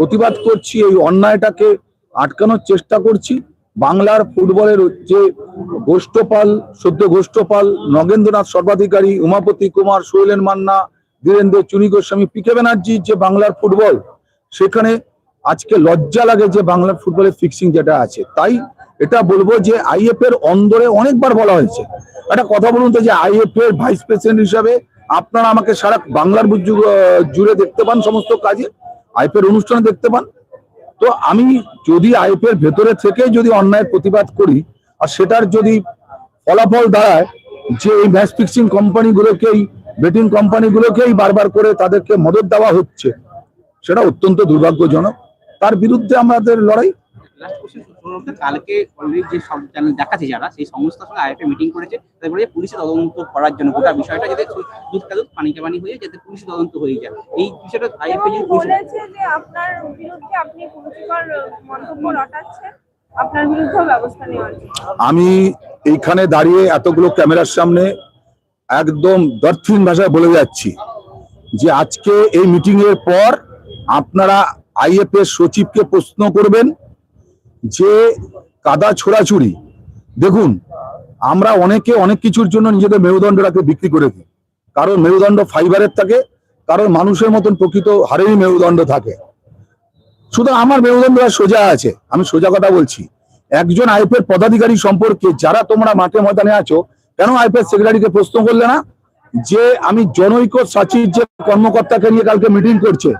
প্রতিবাদ করছি, এই অন্যায়টাকে আটকানোর চেষ্টা করছি। বাংলার ফুটবলের যে গোষ্ঠপাল, সদ্য গোষ্ঠপাল, নগেন্দ্রনাথ সর্বাধিকারী, উমাপতি কুমার সোহেলেন মান্না, ধীরেন্দ্র চুনি গোস্বামী পিকে ব্যানার্জি যে বাংলার ফুটবল, সেখানে আজকে লজ্জা লাগে যে বাংলার ফুটবলের ফিক্সিং যেটা আছে। তাই এটা বলব যে আইএফ এর অন্দরে অনেকবার বলা হয়েছে। একটা কথা বলুন তো যে আইএফ এর ভাইস প্রেসিডেন্ট হিসাবে আপনারা আমাকে সারা বাংলার জুড়ে দেখতে পান সমস্ত কাজে। অনুষ্ঠান অনুষ্ঠানে দেখতে পান। তো আমি যদি আইপের ভেতরে থেকে যদি অন্যায়ের প্রতিবাদ করি, আর সেটার যদি ফলাফল দাঁড়ায় যে এই ম্যাচ ফিক্সিং কোম্পানিগুলোকেই, বেটিং কোম্পানিগুলোকেই বারবার করে তাদেরকে মদত দেওয়া হচ্ছে, সেটা অত্যন্ত দুর্ভাগ্যজনক। তার বিরুদ্ধে আমাদের লড়াই লাস্ট কোশ্চেন শুনুন। কালকে অলরেডি যে সব চ্যানেল দেখাচ্ছে যারা সেই সংস্থার সঙ্গে আইএফএ মিটিং করেছে। তাদের বলে পুলিশে তদন্ত করার জন্য গোটা বিষয়টা যাতে দুধ কাদুধ পানিকে পানি হয়ে যাতে পুলিশে তদন্ত হয়ে যায়। এই বিষয়টা আইএফএ যদি বলেছে যে আপনার বিরুদ্ধে আপনি কুরুচিকর মন্তব্য রটাচ্ছেন। আপনার বিরুদ্ধেও ব্যবস্থা নেওয়া আমি এইখানে দাঁড়িয়ে এতগুলো ক্যামেরার সামনে একদম দর্থহীন ভাষায় বলে যাচ্ছি যে আজকে এই মিটিং এর পর আপনারা আইএফ এর সচিবকে প্রশ্ন করবেন যে কাদা ছোড়াছুড়ি, দেখুন, আমরা অনেকে অনেক কিছুর জন্য নিজেদের মেরুদণ্ডটাকে বিক্রি করে দিই। কারণ মেরুদণ্ড ফাইবারের থাকে, কারণ মানুষের মতন প্রকৃত হারেরই মেরুদণ্ড থাকে। শুধু আমার মেরুদণ্ডটা সোজা আছে, আমি সোজা কথা বলছি। একজন আইপিএল পদাধিকারী সম্পর্কে যারা তোমরা মাঠে ময়দানে আছো, কেন আইপিএল সেক্রেটারিকে প্রশ্ন করলে না? যে আমি জনৈক সচিব যে কর্মকর্তাকে নিয়ে কালকে মিটিং করছে,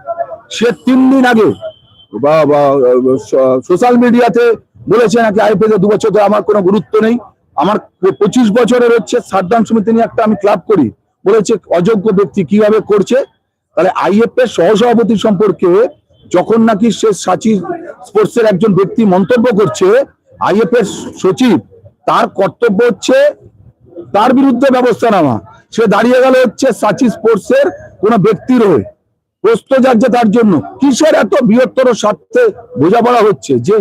সে তিন দিন আগে সোশ্যাল মিডিয়াতে বলেছে নাকি আইপিএল দু বছর ধরে আমার কোনো গুরুত্ব নেই। আমার পঁচিশ বছরের হচ্ছে সাদ্দাম সমিতি নিয়ে একটা আমি ক্লাব করি। বলেছে অযোগ্য ব্যক্তি কীভাবে করছে? তাহলে আইএফ এর সহসভাপতি সম্পর্কে যখন নাকি সে সাচি স্পোর্টসের একজন ব্যক্তি মন্তব্য করছে, আইএফ এর সচিব, তার কর্তব্য হচ্ছে তার বিরুদ্ধে ব্যবস্থা নেওয়া। সে দাঁড়িয়ে গেল হচ্ছে সাচি স্পোর্টস এর কোন ব্যক্তির হয়ে। প্রশ্ন যাচ্ছে তার জন্য। কিসের এত বৃহত্তর স্বার্থে বোঝাপড়া হচ্ছে যে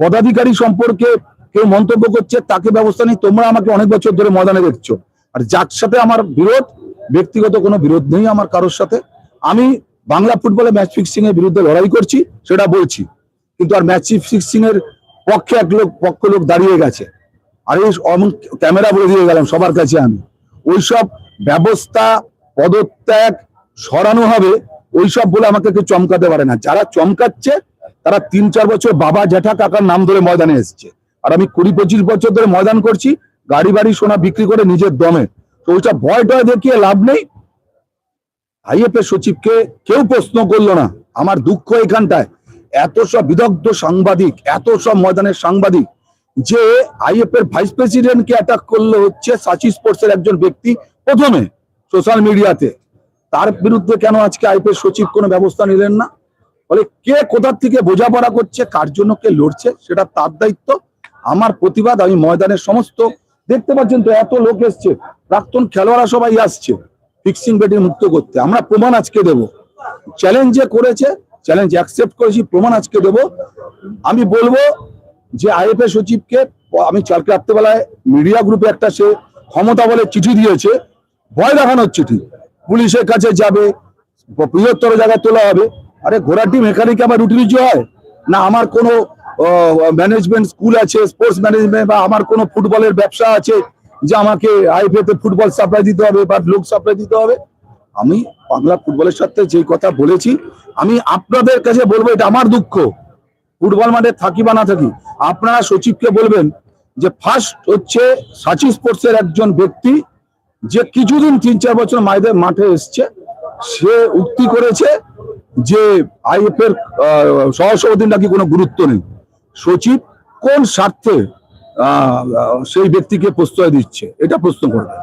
পদাধিকারী সম্পর্কে কেউ মন্তব্য করছে, তাকে ব্যবস্থা নেই, তোমরা আমাকে অনেক বছর ধরে ময়দানে দেখছ। আর যার সাথে আমার বিরোধ, ব্যক্তিগত কোনো বিরোধ নেই আমার কারোর সাথে। আমি বাংলা ফুটবলে ম্যাচ ফিক্সিং এর বিরুদ্ধে লড়াই করছি, সেটা বলছি। কিন্তু আর ম্যাচ ফিক্সিং এর পক্ষে এক লোক, পক্ষ লোক দাঁড়িয়ে গেছে। আর এই ক্যামেরা বলে দিয়ে গেলাম সবার কাছে আমি। ওইসব ব্যবস্থা, পদত্যাগ সরানো হবে ওইসব বলে আমাকে কেউ চমকাতে পারে না। যারা চমকাচ্ছে, তারা তিন, চার বছর বাবা জ্যাঠা কাকার নাম ধরে ময়দানে এসছে। আর আমি কুড়ি, পঁচিশ বছর ধরে ময়দান করছি, গাড়ি, বাড়ি, সোনা বিক্রি করে নিজের দমে। তো ওইসব ভয় টয় দেখিয়ে লাভ নেই। আইএফ এর সচিবকে কেউ প্রশ্ন করল না। আমার দুঃখ এখানটায়। এত সব বিদগ্ধ সাংবাদিক, এত সব ময়দানের সাংবাদিক, যে আইএফ এর ভাইস প্রেসিডেন্টকে অ্যাটাক করল হচ্ছে সাচি স্পোর্টস এর একজন ব্যক্তি প্রথমে সোশ্যাল মিডিয়াতে তার বিরুদ্ধে কেন আজকে আইএফ এর সচিব কোনো ব্যবস্থা নিলেন না? বলে কে কোথার থেকে বোঝাপড়া করছে, কার জন্য কে লড়ছে, সেটা তার দায়িত্ব। আমার প্রতিবাদ, আমি ময়দানের সমস্ত, দেখতে পাচ্ছেন তো এত লোক এসছে, প্রাক্তন খেলোয়াড়রা সবাই আসছে ফিক্সিং বেটিং মুক্ত করতে। আমরা প্রমাণ আজকে দেব। চ্যালেঞ্জ যে করেছে, চ্যালেঞ্জ অ্যাকসেপ্ট করেছি, প্রমাণ আজকে দেব। আমি বলব যে আইএফএ সচিবকে, আমি কালকে রাত্রেবেলায় মিডিয়া গ্রুপে একটা সে ক্ষমতা বলে চিঠি দিয়েছে, ভয় দেখানোর চিঠি। পুলিশের কাছে যাবে, বৃহত্তর জায়গায় তোলা হবে। আরে ঘোড়ার ঘোড়াটি মেকানিক আমার রুটিনিজ হয়? না আমার কোনো ম্যানেজমেন্ট স্কুল আছে স্পোর্টস ম্যানেজমেন্ট বা আমার কোনো ফুটবলের ব্যবসা আছে যে আমাকে আইপিএ তে ফুটবল সাপ্লাই দিতে হবে বা লোক সাপ্লাই দিতে হবে? আমি বাংলা ফুটবলের সাথে যেই কথা বলেছি, আমি আপনাদের কাছে বলব এটা আমার দুঃখ। ফুটবল মাঠে থাকি বা না থাকি, আপনারা সচিবকে বলবেন যে ফার্স্ট হচ্ছে সাচি স্পোর্টসের একজন ব্যক্তি যে কিছুদিন তিন চার বছর মায়েদের মাঠে এসছে, সে উক্তি করেছে যে আইএফ এর সহসভাপতির নাকি কোনো গুরুত্ব নেই। সচিব কোন স্বার্থে সেই ব্যক্তিকে প্রশ্রয় দিচ্ছে, এটা প্রশ্ন করবে।